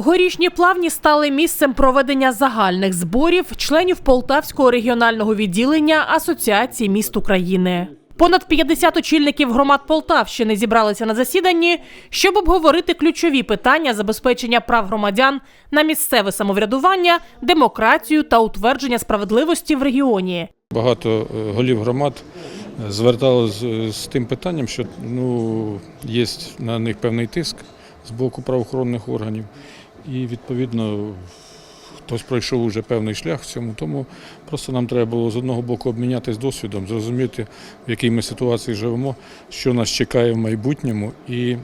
Горішні плавні стали місцем проведення загальних зборів членів Полтавського регіонального відділення Асоціації міст України. Понад 50 очільників громад Полтавщини зібралися на засіданні, щоб обговорити ключові питання забезпечення прав громадян на місцеве самоврядування, демократію та утвердження справедливості в регіоні. Багато е, голів громад е, звертали з, з тим питанням, що ну, є на них певний тиск з боку правоохоронних органів, і відповідно хтось пройшов уже певний шлях в цьому. Тому просто нам треба було з одного боку обмінятися досвідом, зрозуміти, в якій ми ситуації живемо, що нас чекає в майбутньому, і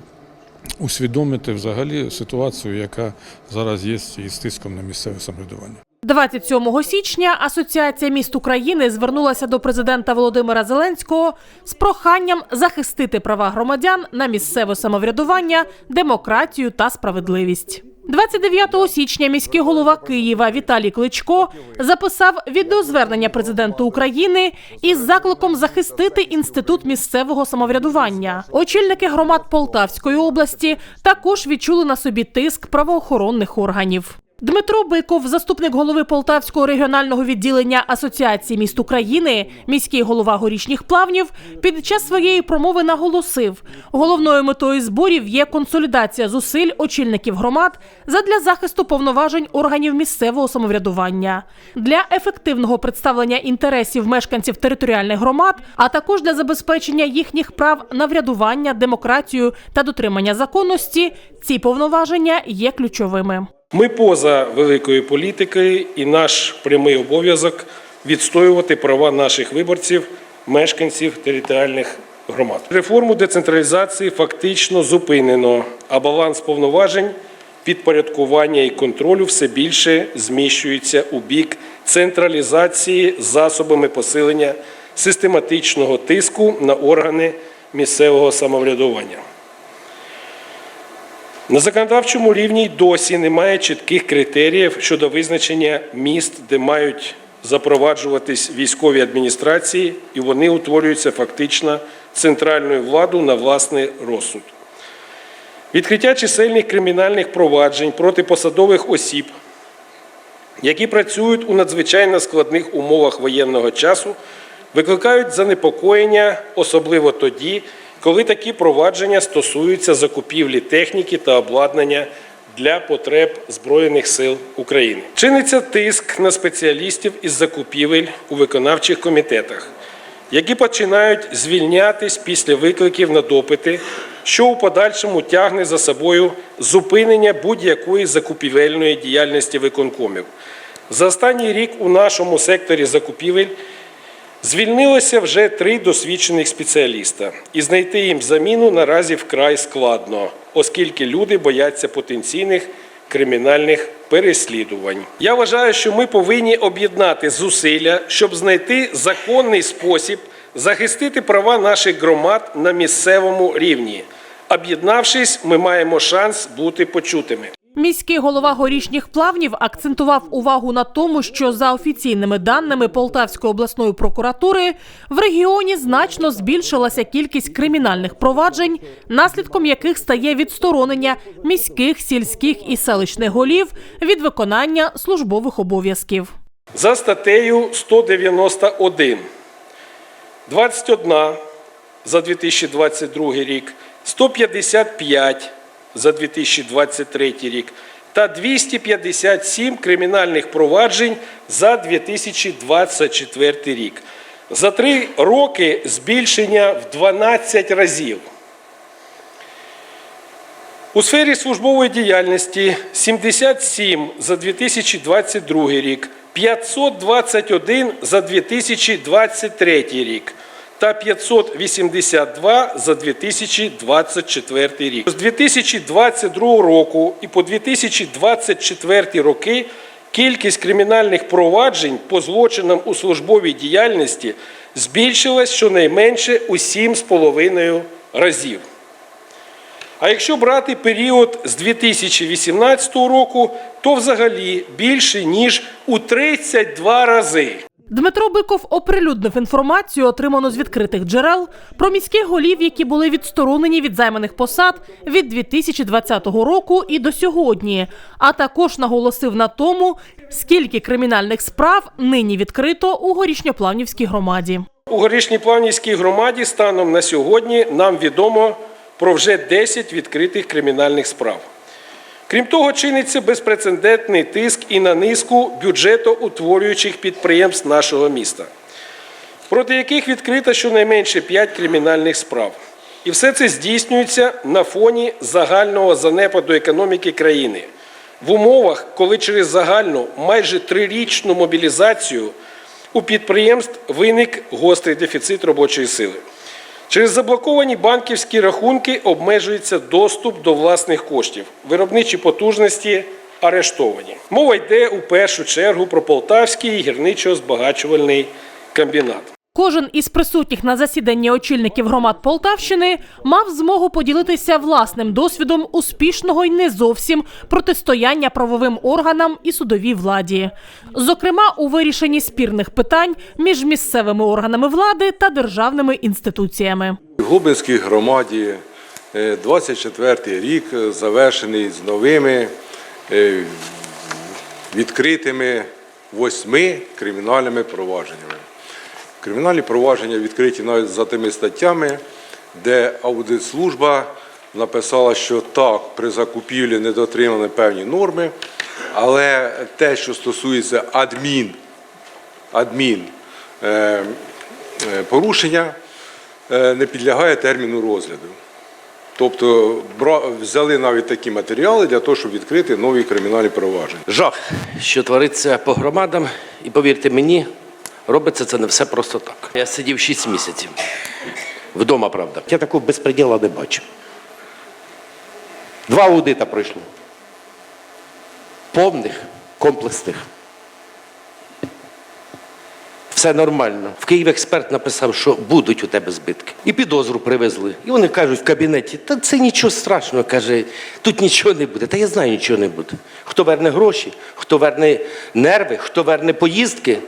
усвідомити взагалі ситуацію, яка зараз є із тиском на місцеве самоврядування. 27 січня Асоціація міст України звернулася до президента Володимира Зеленського з проханням захистити права громадян на місцеве самоврядування, демократію та справедливість. 29 січня міський голова Києва Віталій Кличко записав відеозвернення президенту України із закликом захистити інститут місцевого самоврядування. Очільники громад Полтавської області також відчули на собі тиск правоохоронних органів. Дмитро Биков, заступник голови Полтавського регіонального відділення Асоціації міст України, міський голова горішніх плавнів, під час своєї промови наголосив, головною метою зборів є консолідація зусиль очільників громад задля захисту повноважень органів місцевого самоврядування, для ефективного представлення інтересів мешканців територіальних громад, а також для забезпечення їхніх прав на врядування, демократію та дотримання законності. Ці повноваження є ключовими. Ми поза великою політикою, і наш прямий обов'язок відстоювати права наших виборців, мешканців територіальних громад. Реформу децентралізації фактично зупинено, а баланс повноважень, підпорядкування і контролю все більше зміщується у бік централізації засобами посилення систематичного тиску на органи місцевого самоврядування. На законодавчому рівні й досі немає чітких критеріїв щодо визначення міст, де мають запроваджуватись військові адміністрації, і вони утворюються фактично центральною владою на власний розсуд. Відкриття чисельних кримінальних проваджень проти посадових осіб, які працюють у надзвичайно складних умовах воєнного часу, викликають занепокоєння, особливо тоді, коли такі провадження стосуються закупівлі техніки та обладнання для потреб Збройних сил України. Чиниться тиск на спеціалістів із закупівель у виконавчих комітетах, які починають звільнятись після викликів на допити, що у подальшому тягне за собою зупинення будь-якої закупівельної діяльності виконкомів. За останній рік у нашому секторі закупівель Звільнилося вже три досвідчених спеціаліста, і знайти їм заміну наразі вкрай складно, оскільки люди бояться потенційних кримінальних переслідувань. Я вважаю, що ми повинні об'єднати зусилля, щоб знайти законний спосіб захистити права наших громад на місцевому рівні. Об'єднавшись, ми маємо шанс бути почутими. Міський голова горішніх плавнів акцентував увагу на тому, що за офіційними даними Полтавської обласної прокуратури в регіоні значно збільшилася кількість кримінальних проваджень, наслідком яких стає відсторонення міських, сільських і селищних голів від виконання службових обов'язків. За статтею 191 21 за 2022 рік, 155 за 2023 рік та 257 кримінальних проваджень за 2024 рік. За три роки збільшення в 12 разів. У сфері службової діяльності 77 за 2022 рік, 521 за 2023 рік та 582 за 2024 рік. З 2022 року і по 2024 роки кількість кримінальних проваджень по злочинам у службовій діяльності збільшилась щонайменше у 7,5 разів. А якщо брати період з 2018 року, то взагалі більше ніж у 32 рази. Дмитро Биков оприлюднив інформацію, отриману з відкритих джерел, про міських голів, які були відсторонені від займаних посад від 2020 року і до сьогодні. А також наголосив на тому, скільки кримінальних справ нині відкрито у горішньоплавнівській громаді. У Горішньоплавнівській громаді станом на сьогодні нам відомо про вже 10 відкритих кримінальних справ. Крім того, чиниться безпрецедентний тиск і на низку бюджетоутворюючих підприємств нашого міста, проти яких відкрито щонайменше 5 кримінальних справ. І все це здійснюється на фоні загального занепаду економіки країни в умовах, коли через загальну майже трирічну мобілізацію у підприємств виник гострий дефіцит робочої сили. Через заблоковані банківські рахунки обмежується доступ до власних коштів. Виробничі потужності арештовані. Мова йде у першу чергу про Полтавський гірничо-збагачувальний комбінат. Кожен із присутніх на засіданні очільників громад Полтавщини мав змогу поділитися власним досвідом успішного й не зовсім протистояння правовим органам і судовій владі, зокрема у вирішенні спірних питань між місцевими органами влади та державними інституціями. Губинській громаді е, 24 рік е, завершений з новими е, відкритими восьми кримінальними провадженнями. Кримінальні провадження відкриті навіть за тими статтями, де аудитслужба написала, що так, при закупівлі не дотримані певні норми, але те, що стосується адмін, адмін е, е, порушення, е, не підлягає терміну розгляду. Тобто взяли навіть такі матеріали для того, щоб відкрити нові кримінальні провадження. Жах, що твориться по громадам, і повірте мені, робиться це не все просто так. Я сидів 6 місяців. Вдома, правда. Я такого безпреділа не бачу. Два аудита пройшло. Повних, комплексних. Все нормально. В Києві експерт написав, що будуть у тебе збитки. І підозру привезли. І вони кажуть в кабінеті, та це нічого страшного, каже, тут нічого не буде. Та я знаю, нічого не буде. Хто верне гроші, хто верне нерви, хто верне поїздки,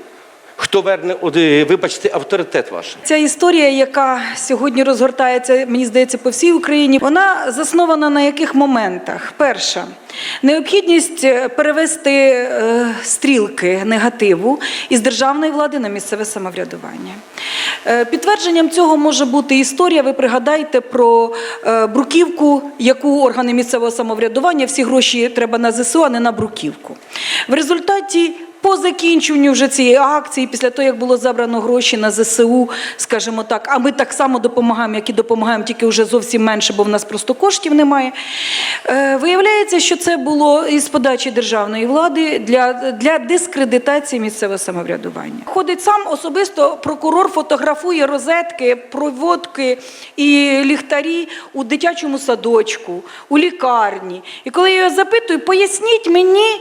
хто верне, е, вибачте, авторитет ваш. Ця історія, яка сьогодні розгортається, мені здається, по всій Україні, вона заснована на яких моментах? Перша необхідність е, перевести е, стрілки негативу із державної влади на місцеве самоврядування. Підтвердженням цього може бути історія. Ви пригадайте про бруківку, яку органи місцевого самоврядування всі гроші треба на ЗСУ, а не на бруківку. В результаті по закінченню вже цієї акції, після того, як було забрано гроші на ЗСУ, скажімо так, а ми так само допомагаємо, як і допомагаємо, тільки вже зовсім менше, бо в нас просто коштів немає. Е, виявляється, що це було із подачі державної влади для, для дискредитації місцевого самоврядування. Ходить сам особисто прокурор, фотографує розетки, проводки і ліхтарі у дитячому садочку, у лікарні. І коли я його запитую, поясніть мені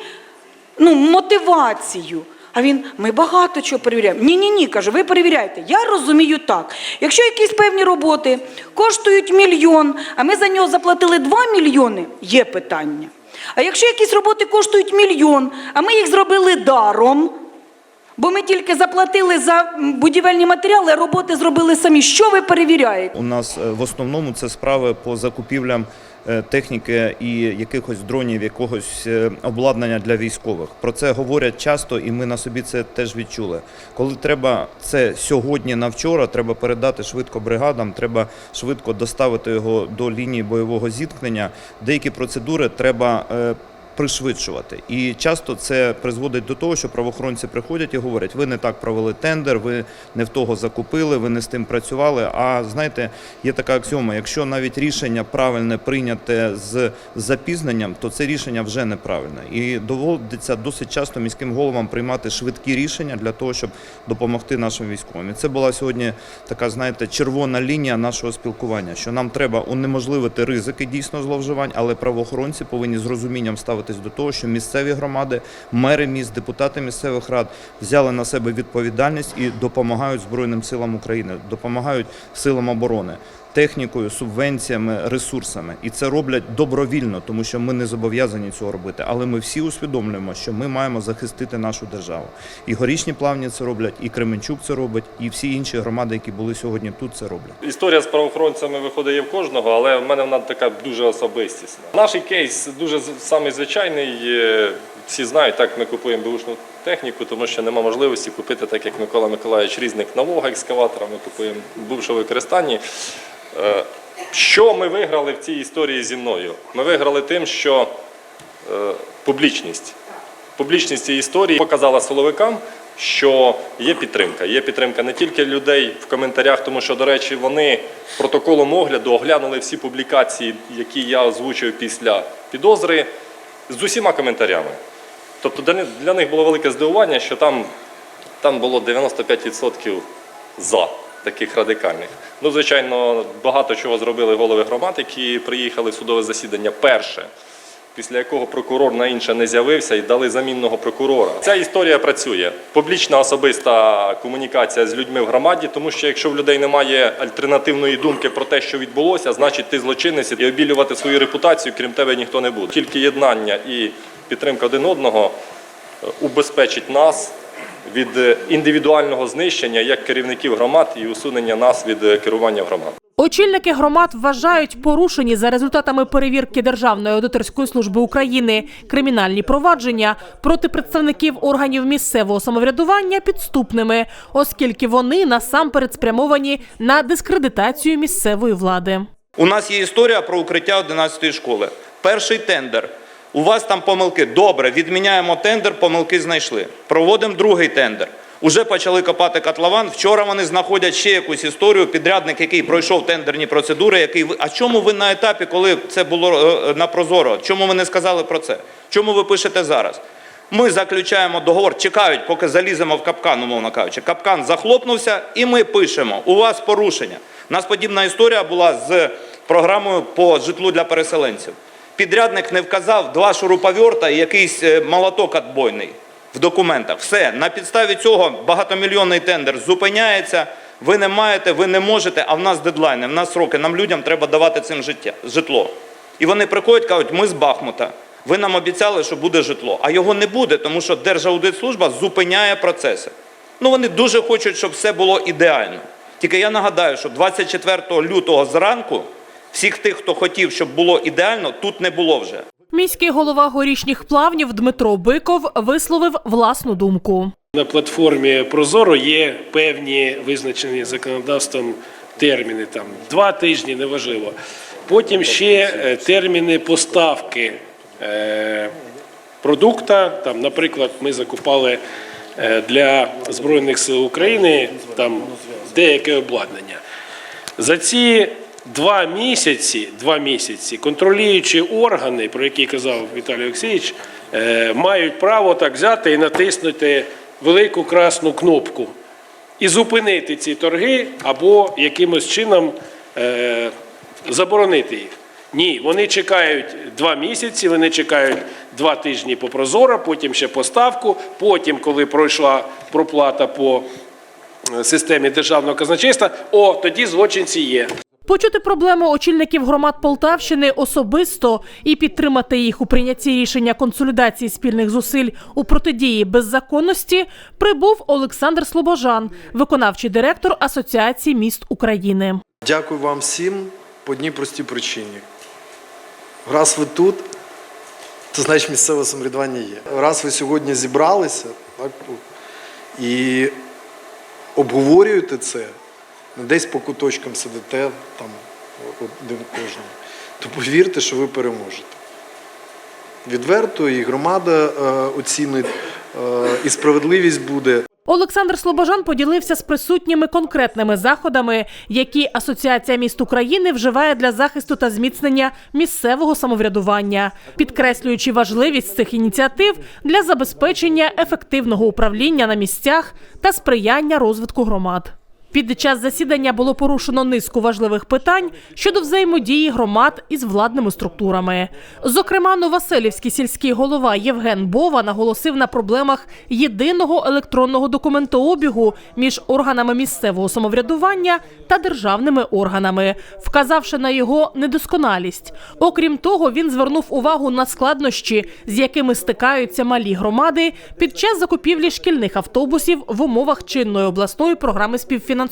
ну, мотивацію. А він, ми багато чого перевіряємо. Ні, ні, ні, каже, ви перевіряєте. Я розумію так. Якщо якісь певні роботи коштують мільйон, а ми за нього заплатили 2 мільйони, є питання. А якщо якісь роботи коштують мільйон, а ми їх зробили даром, бо ми тільки заплатили за будівельні матеріали, а роботи зробили самі. Що ви перевіряєте? У нас е, в основному це справи по закупівлям техніки і якихось дронів, якогось е, обладнання для військових. Про це говорять часто, і ми на собі це теж відчули. Коли треба це сьогодні на вчора, треба передати швидко бригадам, треба швидко доставити його до лінії бойового зіткнення. Деякі процедури треба. Пришвидшувати і часто це призводить до того, що правоохоронці приходять і говорять: ви не так провели тендер, ви не в того закупили, ви не з тим працювали. А знаєте, є така аксіома: якщо навіть рішення правильне прийняте з запізненням, то це рішення вже неправильне. І доводиться досить часто міським головам приймати швидкі рішення для того, щоб допомогти нашим військовим. І це була сьогодні така, знаєте, червона лінія нашого спілкування, що нам треба унеможливити ризики дійсно зловживань, але правоохоронці повинні з розумінням ставитись до того, що місцеві громади, мери міст, депутати місцевих рад взяли на себе відповідальність і допомагають Збройним силам України, допомагають силам оборони. Технікою, субвенціями, ресурсами. І це роблять добровільно, тому що ми не зобов'язані цього робити. Але ми всі усвідомлюємо, що ми маємо захистити нашу державу. І горішні плавні це роблять, і Кременчук це робить, і всі інші громади, які були сьогодні тут, це роблять. Історія з правоохоронцями виходить в кожного, але в мене вона така дуже особистісна. Наш кейс дуже самий звичайний. е, Всі знають, так ми купуємо бушну техніку, тому що нема можливості купити, так як Микола Миколаївич, різних нового екскаватора. Ми купуємо в бувшому використанні. Е, Що ми виграли в цій історії зі мною? Ми виграли тим, що е, публічність. Публічність цієї історії показала силовикам, що є підтримка. Є підтримка не тільки людей в коментарях, тому що, до речі, вони протоколом огляду оглянули всі публікації, які я озвучив після підозри, з усіма коментарями. Тобто для них- було велике здивування, що там, там було 95% за таких радикальних. Ну, звичайно, багато чого зробили голови громад, які приїхали в судове засідання перше після якого прокурор на інше не з'явився і дали замінного прокурора. Ця історія працює. Публічна особиста комунікація з людьми в громаді, тому що якщо в людей немає альтернативної думки про те, що відбулося, значить ти злочинець і обілювати свою репутацію, крім тебе ніхто не буде. Тільки єднання і підтримка один одного е, убезпечить нас. Від е, індивідуального знищення як керівників громад і усунення нас від е, керування громад. Очільники громад вважають порушені за результатами перевірки Державної аудиторської служби України кримінальні провадження проти представників органів місцевого самоврядування підступними, оскільки вони насамперед спрямовані на дискредитацію місцевої влади. У нас є історія про укриття 11 школи. Перший тендер. У вас там помилки. Добре, відміняємо тендер, помилки знайшли. Проводимо другий тендер. Уже почали копати котлован. Вчора вони знаходять ще якусь історію. Підрядник, який пройшов тендерні процедури, який. А чому ви на етапі, коли це було е, на прозоро? Чому ви не сказали про це? Чому ви пишете зараз? Ми заключаємо договор, чекають, поки заліземо в капкан, умовно кажучи. Капкан захлопнувся, і ми пишемо: у вас порушення. У нас подібна історія була з програмою по житлу для переселенців. Підрядник не вказав два шуруповерта і якийсь е, молоток отбойний в документах. Все, на підставі цього багатомільйонний тендер зупиняється. Ви не маєте, ви не можете, а в нас дедлайни, в нас сроки, нам людям треба давати цим життя, житло. І вони приходять, кажуть, ми з Бахмута. Ви нам обіцяли, що буде житло, а його не буде, тому що Держаудитслужба зупиняє процеси. Ну вони дуже хочуть, щоб все було ідеально. Тільки я нагадаю, що 24 лютого зранку всіх тих, хто хотів, щоб було ідеально, тут не було вже. Міський голова горішніх плавнів Дмитро Биков висловив власну думку. На платформі Прозоро є певні визначені законодавством терміни, там два тижні, неважливо. Потім ще е, терміни поставки е, продукта. Там, наприклад, ми закупали е, для Збройних сил України там деяке обладнання. За ці два місяці, два місяці контролюючі органи, про які казав Віталій Олексійович, е, мають право так взяти і натиснути велику красну кнопку і зупинити ці торги або якимось чином е, заборонити їх. Ні, вони чекають два місяці, вони чекають два тижні по прозоро, потім ще поставку, потім, коли пройшла проплата по е, системі державного казначейства, о, тоді злочинці є. Почути проблему очільників громад Полтавщини особисто і підтримати їх у прийнятті рішення консолідації спільних зусиль у протидії беззаконності прибув Олександр Слобожан, виконавчий директор Асоціації міст України. Дякую вам всім по одній простій причині. Раз ви тут, то значить місцеве самоврядування є. Раз ви сьогодні зібралися так, і обговорюєте це, десь по куточкам сидите, там один кожен, то повірте, що ви переможете. Відверто і громада е, оцінить, е, і справедливість буде. Олександр Слобожан поділився з присутніми конкретними заходами, які Асоціація міст України вживає для захисту та зміцнення місцевого самоврядування, підкреслюючи важливість цих ініціатив для забезпечення ефективного управління на місцях та сприяння розвитку громад. Під час засідання було порушено низку важливих питань щодо взаємодії громад із владними структурами. Зокрема, Новоселівський сільський голова Євген Бова наголосив на проблемах єдиного електронного документообігу між органами місцевого самоврядування та державними органами, вказавши на його недосконалість. Окрім того, він звернув увагу на складнощі, з якими стикаються малі громади під час закупівлі шкільних автобусів в умовах чинної обласної програми співфінансування.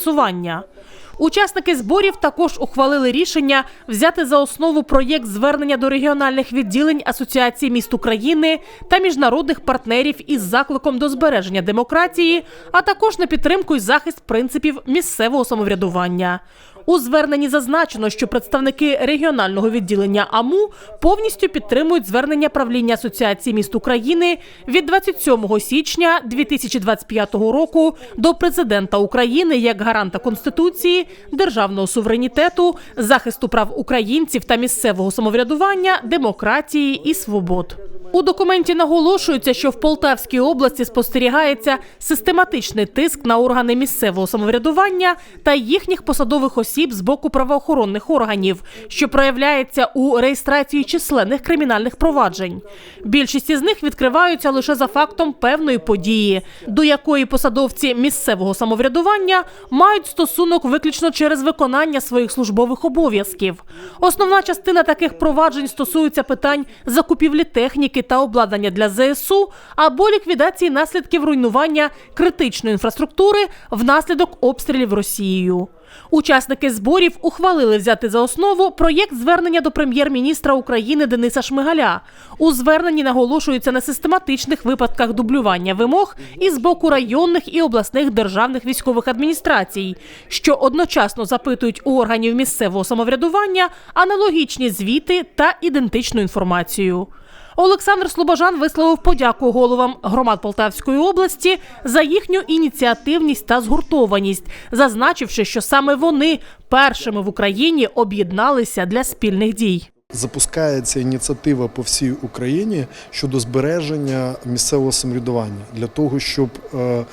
Учасники зборів також ухвалили рішення взяти за основу проєкт звернення до регіональних відділень Асоціації міст України та міжнародних партнерів із закликом до збереження демократії, а також на підтримку і захист принципів місцевого самоврядування. У зверненні зазначено, що представники регіонального відділення АМУ повністю підтримують звернення правління Асоціації міст України від 27 січня 2025 року до президента України як гаранта Конституції, державного суверенітету, захисту прав українців та місцевого самоврядування, демократії і свобод. У документі наголошується, що в Полтавській області спостерігається систематичний тиск на органи місцевого самоврядування та їхніх посадових осіб з боку правоохоронних органів, що проявляється у реєстрації численних кримінальних проваджень. Більшість із них відкриваються лише за фактом певної події, до якої посадовці місцевого самоврядування мають стосунок виключно через виконання своїх службових обов'язків. Основна частина таких проваджень стосується питань закупівлі техніки та обладнання для ЗСУ або ліквідації наслідків руйнування критичної інфраструктури внаслідок обстрілів Росією. Учасники зборів ухвалили взяти за основу проєкт звернення до прем'єр-міністра України Дениса Шмигаля. У зверненні наголошується на систематичних випадках дублювання вимог із боку районних і обласних державних військових адміністрацій, що одночасно запитують у органів місцевого самоврядування аналогічні звіти та ідентичну інформацію. Олександр Слобожан висловив подяку головам громад Полтавської області за їхню ініціативність та згуртованість, зазначивши, що саме вони першими в Україні об'єдналися для спільних дій. Запускається ініціатива по всій Україні щодо збереження місцевого самоврядування для того, щоб е,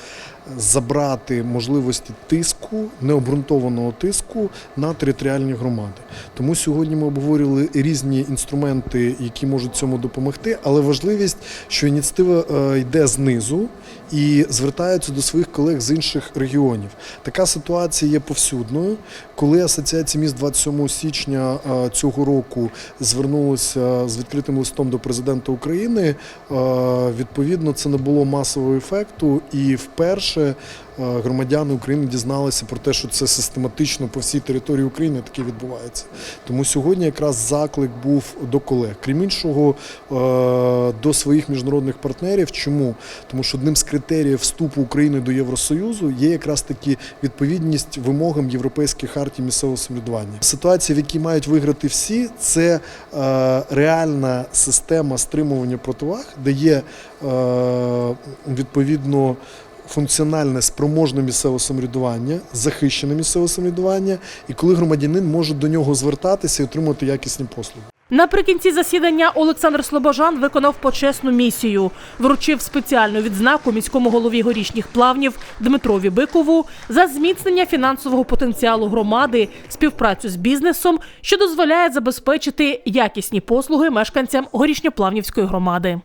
забрати можливості тиску, необґрунтованого тиску на територіальні громади. Тому сьогодні ми обговорювали різні інструменти, які можуть цьому допомогти, але важливість, що ініціатива е, йде знизу і звертаються до своїх колег з інших регіонів. Така ситуація є повсюдною. Коли Асоціація міст 27 січня е, цього року звернулася з відкритим листом до президента України, е, відповідно це не було масового ефекту, і вперше е, громадяни України дізналися про те, що це систематично по всій території України таке відбувається. Тому сьогодні якраз заклик був до колег. Крім іншого, е, до своїх міжнародних партнерів. Чому? Тому що одним з критеріїв вступу України до Євросоюзу є якраз таки відповідність вимогам Європейської хартії місцевого самоврядування. Ситуація, в якій мають виграти всі, це е, реальна система стримування противаг, де є відповідно. Функціональне спроможне місцеве самоврядування, захищене місцеве самоврядування, і коли громадянин може до нього звертатися і отримати якісні послуги. Наприкінці засідання Олександр Слобожан виконав почесну місію, вручив спеціальну відзнаку міському голові горішніх плавнів Дмитрові Бикову за зміцнення фінансового потенціалу громади, співпрацю з бізнесом, що дозволяє забезпечити якісні послуги мешканцям горішньоплавнівської громади.